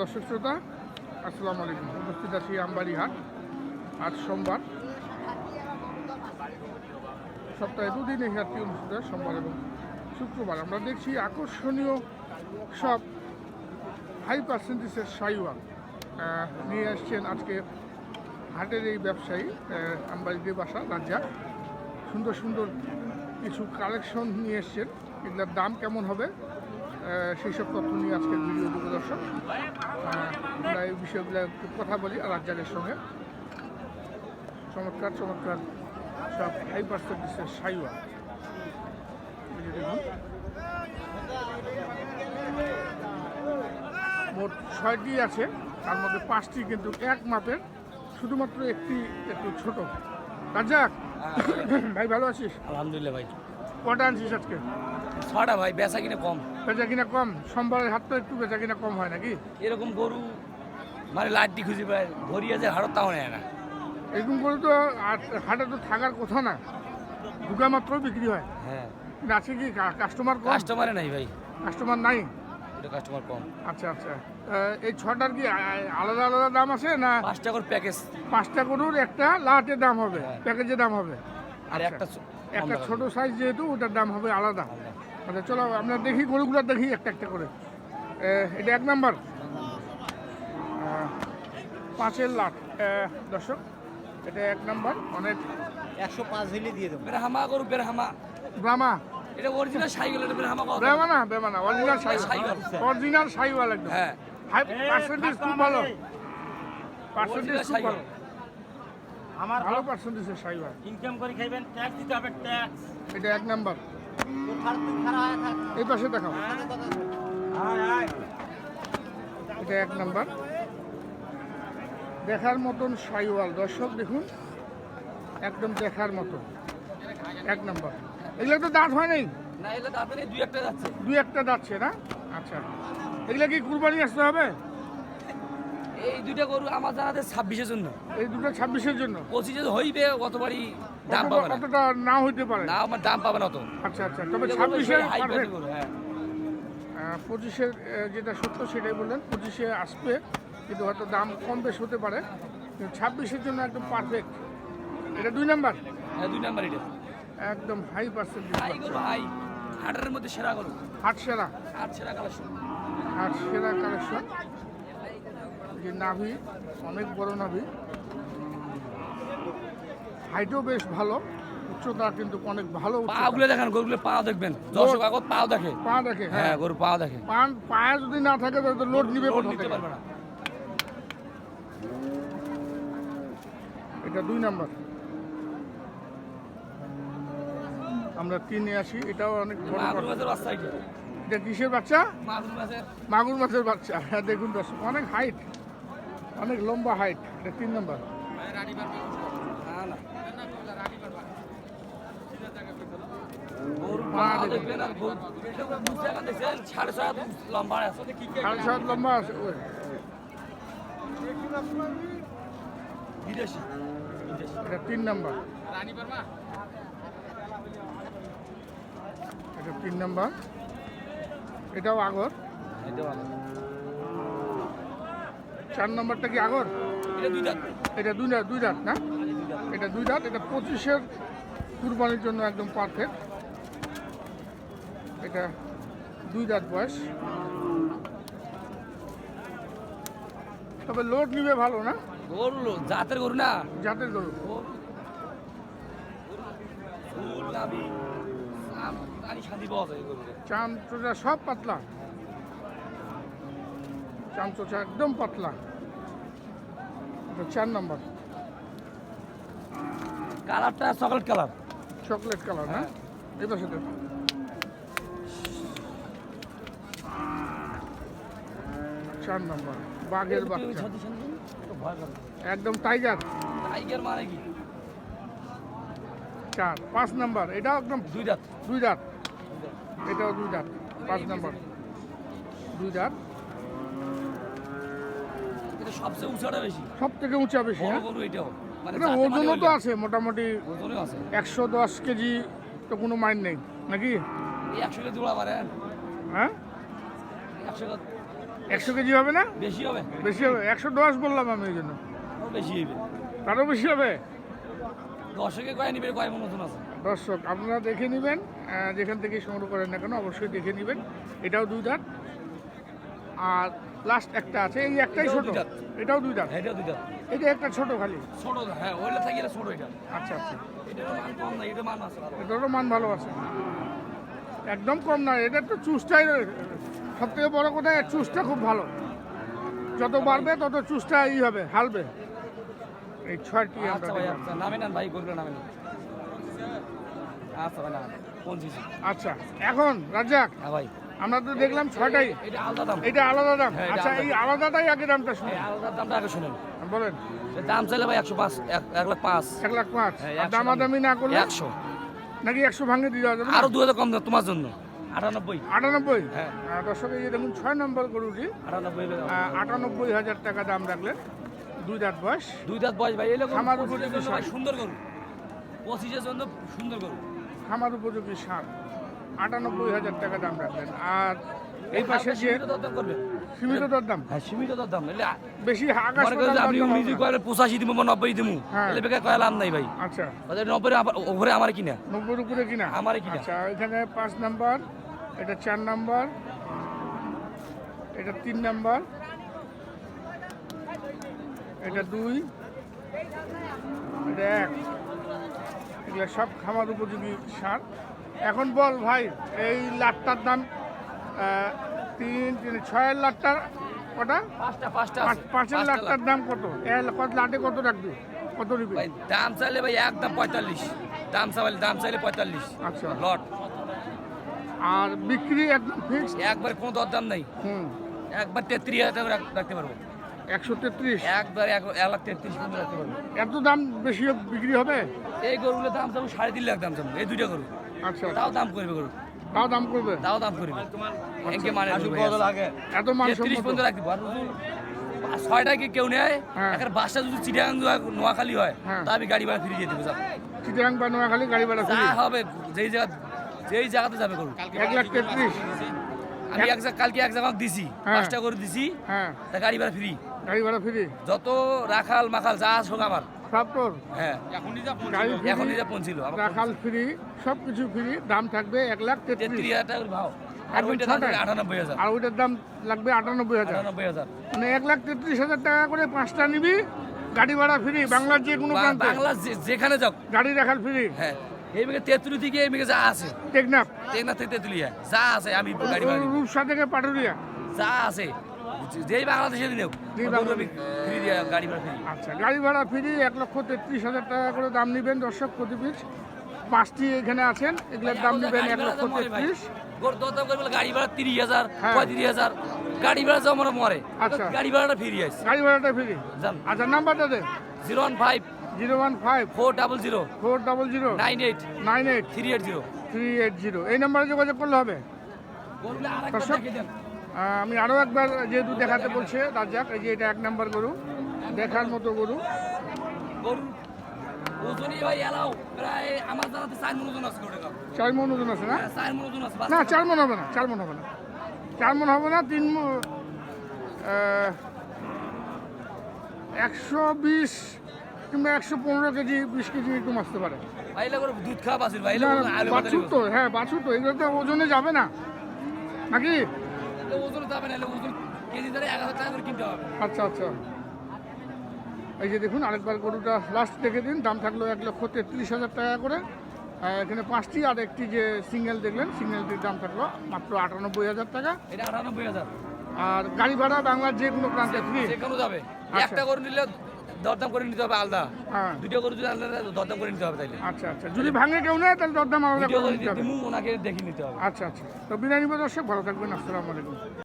দর্শক শ্রোতা, আসসালামু আলাইকুম। উপস্থিত আছি আমবাড়ি হাট আজ সোমবার। সপ্তাহে দুদিন এই হাটটি অনুষ্ঠিত হয়, সোমবার এবং শুক্রবার। আমরা দেখছি আকর্ষণীয় সব হাই পার্সেন্টেজের সাইওয়াল নিয়ে আসছেন আজকে হাটের এই ব্যবসায়ী আমবাড়িতে বাসা রাজ্জাক। সুন্দর সুন্দর কিছু কালেকশন নিয়ে এসছেন। এগুলোর দাম কেমন হবে? সেই সব তথ্য নিয়ে আজকের ভিডিও দেবো দর্শক। আমরা এই বিষয়গুলো একটু কথা বলি রাজ্জাকের সঙ্গে। চমৎকার চমৎকার সব হাই পার্সেন্টেজের সাইওয়া। মোট ছয়টি আছে তার মধ্যে পাঁচটি কিন্তু এক মাপের শুধুমাত্র একটি একটু ছোট। রাজ্জাক ভাই ভালো আছিস? আলহামদুলিল্লাহ ভাই। কটা আনছিস আজকে? ছটা ভাই বেচা কিনে কম। বেচা কিনা কম সোমবারের হাট তো একটু বেচা কিনা কম হয় নাকি? এরকম গরু মানে লাড্ডি খুঁজে পায় ভরিয়ে যে হাড়ত তাও নেয় না। এরকম করে তো হাটে তো থাকার কথা না ঢুকা মাত্র বিক্রি হয়। হ্যাঁ। আছে কি কাস্টমার কম? কাস্টমারে নাই ভাই। কাস্টমার নাই? এটা কাস্টমার কম। আচ্ছা আচ্ছা। এই ছটার কি আলাদা আলাদা দাম আছে না পাঁচটা করে প্যাকেজ পাঁচটা গরুর একটা লাটের দাম হবে। প্যাকেজের দাম হবে? আর আচ্ছা। একটা একটা ছোট সাইজ যেহেতু ওটার দাম হবে আলাদা। আচ্ছা চলো আমরা দেখি গরুগুলো দেখি একটা একটা করে। এটা এক নাম্বার। পাঁচের লাখ দর্শক এটা এক নাম্বার। অনেক একশো পাঁচ হইলে দিয়ে দেবো। বেরহামা গরু বেরহামা। ব্রাহ্মা। এটা অরিজিনাল সাইকেল এটা বেরহামা ব্রাহ্মা না ব্রাহ্মা না অরিজিনাল সাইওয়াল। অরিজিনাল সাইওয়াল একদম। হ্যাঁ। হাই পার্সেন্টেজ খুব ভালো। পার্সেন্টেজ খুব ভালো। আমার ভালো পার্সেন্টেজের সাইওয়াল ইনকাম করে খাইবেন ট্যাক্স দিতে হবে ট্যাক্স এটা এক নাম্বার। এই পাশে দেখাও। এটা এক নাম্বার। দেখার মতন সাইওয়াল দর্শক দেখুন একদম দেখার মতো। এক নাম্বার। এগুলো তো দাঁত হয় নাই? না দুই একটা যাচ্ছে। দুই একটা যাচ্ছে না? আচ্ছা। এগুলো কি কুরবানি আসতে হবে? এই দুইটা গরু আমার জানাতে ছাব্বিশের জন্য। এই দুটো ছাব্বিশের জন্য? পঁচিশে হইবে অতবারই দাম পাবে না। কতটা না হইতে পারে। না আমার দাম পাবে না তো। আচ্ছা আচ্ছা তবে ছাব্বিশে হ্যাঁ। পঁচিশের যেটা সত্য সেটাই বললেন পঁচিশে আসবে কিন্তু হয়তো দাম কম বেশ হতে পারে। কিন্তু ছাব্বিশের জন্য একদম পারফেক্ট এটা দুই নাম্বার? হ্যাঁ দুই নাম্বার এটা। একদম হাই পার্সেন্টেজ হাই গরু হাই হাটের মধ্যে সেরা গরু। হাট সেরা। হাট সেরা কালেকশন হাট সেরা কালেকশন যে নাভি অনেক বড় নাভি। হাইটও বেশ ভালো উচ্চতা কিন্তু অনেক ভালো উচ্চতা। পাগুলো দেখেন গরুগুলো পা দেখবেন। দর্শক আগত পা দেখে। পা দেখে হ্যাঁ। হ্যাঁ গরু পা দেখে। পান পায়ে যদি না থাকে তাহলে তো লোড নিবে লোড কোথা নিতে থেকে? পারবে না। এটা দুই নাম্বার। আমরা তিনে আসি এটাও অনেক বড় মাগুর মাছের বাচ্চা এটা। এটা কিসের বাচ্চা? মাগুর মাছের। মাগুর মাছের বাচ্চা। হ্যাঁ দেখুন দর্শক অনেক হাইট অনেক লম্বা হাইট এটা তিন নাম্বার না না গরু পা পা দেখুন। দেখবেন আর গরু এটা গরু বুঝতে পারছেন দেখছেন সাড়ে ছয় লম্বা আছে সাড়ে সাত লম্বা আছে বিদেশি। বিদেশি। এটা তিন নাম্বার। এটা তিন নাম্বার। এটাও আগর। চার নাম্বারটা কি আগর? এটা দুই দাঁত। এটা দুই দাঁত দুই দাঁত না? এটা দুই দাঁত এটা পঁচিশের কুরবানির জন্য একদম পারফেক্ট এটা দুই দাঁত বয়স। তবে লোড নিবে ভালো না? গরু জাতের গরু না? জাতের গরু। গরু- চুল, নাভি, চাম, পানি শান্তি পাওয়া যায় এই গরুতে। চাম চোচা সব পাতলা। চাম চোচা একদম পাতলা। চার নম্বর। কালারটা চকলেট কালার। চকলেট কালার না? এবার সাথে চার নম্বর বাঘের বাচ্চা। একদম টাইগার টাইগার মানে কি? চার পাঁচ নাম্বার এটাও একদম দুই দাঁত। দুই দাঁত। এটাও দুই দাঁত পাঁচ নাম্বার। দুই দাঁত। এটা সবচেয়ে উঁচাটা বেশি। সব থেকে উঁচা বেশি হ্যাঁ? এটাও। মানে ওজনও তো আছে মোটামুটি একশো দশ কেজি তো কোনো মাইন নেই নাকি? একশো কেজি জোড়া পারে হ্যাঁ? একশো কেজি একশো কেজি হবে না? বেশি হবে। বেশি হবে। একশো দশ বললাম আমি ওই জন্য। বেশি হবে তারও বেশি হবে? দর্শকে কয় নিবে কয় নতুন আছে? দর্শক আপনারা দেখে নেবেন যেখান থেকে সংগ্রহ করেন না কেন অবশ্যই দেখে নেবেন। এটাও দুই দাঁত। আর লাস্ট একটা আছে এই একটাই ছোট। এটাও দুই দাঁত। এটাও দুই দাঁত। এটা একটা ছোট খালি। ছোট হ্যাঁ ওইটা থাকি এটা ছোট এটা। আচ্ছা আচ্ছা। এটা মান কম না এটা মান আছে এটারও মান ভালো আছে। একদম কম না এটা তো চুষটাই সব থেকে বড় কথা চুষটা খুব ভালো। যত বাড়বে তত চুষটা ই হবে হালবে। এই ছয়টি আচ্ছা। আচ্ছা আচ্ছা আচ্ছা এখন রাজ্জাক হ্যাঁ ভাই। আমরা তো দেখলাম ছয়টাই। এটা আলাদা দাম। হ্যাঁ, আচ্ছা এই আলাদাটাই আগে দামটা এই আলাদা দামটা আগে শুনেন। বলেন। দাম চাইলে ভাই একশো পাঁচ এক লাখ পাঁচ। এক লাখ পাঁচ। হ্যাঁ, দামাদামি না করলে? একশো। নাকি একশো ভাঙে দিয়ে দেওয়া যাবে? আরও দু হাজার কম তোমার জন্য। আটানব্বই। আটানব্বই? হ্যাঁ। আহ, দর্শক এই যে দেখুন ছয় নম্বর গরুটি। আটানব্বই হাজার টাকা দাম রাখলেন দুই দাঁত বয়স। দুই দাঁত বয়স ভাই এলে খামার উপযোগী। সুন্দর করু পঁচিশের জন্য সুন্দর খামার উপযোগী সার। আটানব্বই হাজার টাকা দাম রাখলেন। আর এই পাশে যে সীমিত দরদাম হ্যাঁ সীমিত দরদাম। এলে বেশি আকাশ করেন যে পাতাল আপনি পঁচাশি দিব বা নব্বই দিব হ্যাঁ। এলে বেকার কয় লাভ নাই ভাই। আচ্ছা। নব্বই ওপরে আমার কিনা? নব্বই উপরে কিনা? আমারই কিনা। আচ্ছা এখানে পাঁচ নাম্বার। এটা চার নাম্বার এটা তিন নাম্বার এটা দুই এটা এক। এগুলো সব খামার উপযোগী সার। এখন বল ভাই এই লাটটার দাম তিন তিন ছয়ের লাটটার কটা? পাঁচটা পাঁচটা পাঁচ পাঁচের লাটটার। দাম কত? কত লাটে কত রাখবি? কত নিবি? দাম চাইলে ভাই একদম পঁয়তাল্লিশ। দাম চাইলে দাম চাইলে পঁয়তাল্লিশ। আচ্ছা। লট। আর বিক্রি একদম ফিক্সড একবার কোনো দরদাম নাই। হুম। একবার তেত্রিশ হাজার টাকা রাখতে পারব। একশো তেত্রিশ? একবার এক এক লাখ তেত্রিশ রাখতে পারব। এত দাম বেশি বিক্রি হবে? এই গরুগুলোর দাম যাব সাড়ে তিন লাখ দাম যাব এই দুইটা গরু। আচ্ছা তাও দাম করবে গরু। তাও দাম করবে? তাও দাম করবে। এনকে মানে এত মান তেত্রিশ সম্মত। পর্যন্ত রাখতে পারব। ছয়টা কি কেউ নেয়? হ্যাঁ। একটা বাসটা যদি চিটাগাং নোয়াখালী হয় হ্যাঁ। তা আমি গাড়ি ভাড়া ফিরিয়ে দিয়ে দেবো যা। চিটাং বা নোয়াখালী গাড়ি ভাড়া যা হবে যেই জায়গা যেই জায়গাতে যাবে গরু এক লাখ তেত্রিশ। আমি এক জায়গা কালকে এক জায়গা দিছি। হ্যাঁ। পাঁচটা করে দিছি। হ্যাঁ। তা গাড়ি ভাড়া ফ্রি। গাড়ি ভাড়া ফ্রি। যত রাখাল মাখাল যা আসুক আমার। হ্যাঁ। ফ্রি। নিজে পৌঁছিল। রাখাল ফ্রি সব কিছু ফ্রি। দাম থাকবে এক লাখ তেত্রিশ। তেত্রিশ হাজার টাকার ভাও। আর একদম দাম আটানব্বই হাজার। আর ওইটার দাম লাগবে আটানব্বই হাজার। আটানব্বই হাজার। মানে এক লাখ তেত্রিশ হাজার টাকা করে পাঁচটা নিবি গাড়ি ভাড়া ফ্রি বাংলার যে কোনো প্রান্তে। যেখানে যাও গাড়ি রাখাল ফ্রি। হ্যাঁ। এই মেঘে তেঁতুলি থেকে এই মেঘে যা আছে। টেকনাফ। টেকনা থেকে তেঁতুলিয়া যা আছে আমি গাড়ি ভাড়া। রূপসা থেকে পাটুরিয়া যা আছে। যেই বাংলাদেশে দিলেও। গাড়ি ভাড়া ফ্রি। আচ্ছা গাড়ি ভাড়া ফ্রি এক লক্ষ তেত্রিশ হাজার টাকা করে দাম নেবেন দর্শক প্রতি পিস পাঁচটি এখানে আছেন এগুলোর দাম নেবেন এক লক্ষ তেত্রিশ। গাড়ি ভাড়া তিরিশ হাজার হ্যাঁ। পঁয়ত্রিশ হাজার। গাড়ি ভাড়া যেমন মরে আচ্ছা। গাড়ি ভাড়াটা ফ্রি আছে। গাড়ি ভাড়াটা ফ্রি। আচ্ছা নাম্বারটা দে zero one five zero one five. Four double zero. Four double zero. Nine eight. Nine eight. Three eight zero. Three eight zero. এই নাম্বারে যোগাযোগ করলে হবে? আমি আরও একবার যেহেতু দেখাতে বলছে রাজ্জাক এই যে এটা এক নাম্বার গরু। দেখার মতো গরু। চার মন ওজন আছে না? হ্যাঁ, চার মন না চার মন হবে না চার মন হবে না। চার মন হবে না তিন একশো বিশ কিংবা একশো পনেরো কেজি বিশ কেজি এরকম আসতে পারে। দুধ খাওয়া ভাই বাছুর তো হ্যাঁ বাছুর তো এগুলো তো ওজনে যাবে না। নাকি? ওজন যাবে না ওজন কেজি ধরে এক হাজার টাকা করে কিনতে হবে। আচ্ছা আচ্ছা। এই যে দেখুন আরেকবার গরুটা লাস্ট দেখে দিন দাম থাকল এক লক্ষ তেত্রিশ হাজার টাকা করে। এখানে পাঁচটি আর একটি যে সিঙ্গেল দেখলেন সিঙ্গেলটির দাম থাকল মাত্র আটানব্বই হাজার টাকা। এটা আটানব্বই হাজার। আর গাড়ি ভাড়া বাংলার যে কোনো প্রান্তে ফ্রি যাবে। আচ্ছা। একটা করে নিলে দরদাম করে নিতে হবে আলাদা। হ্যাঁ। দুটো গরু যদি আলাদা দরদাম করে নিতে হবে তাইলে। আচ্ছা আচ্ছা। যদি ভাঙে কেউ নেয় তাহলে দরদাম আলাদা করে নিতে হবে। ওনাকে দেখে নিতে হবে। আচ্ছা আচ্ছা। তো বিদায় নিব দর্শক ভালো থাকবেন। আসসালামু আলাইকুম।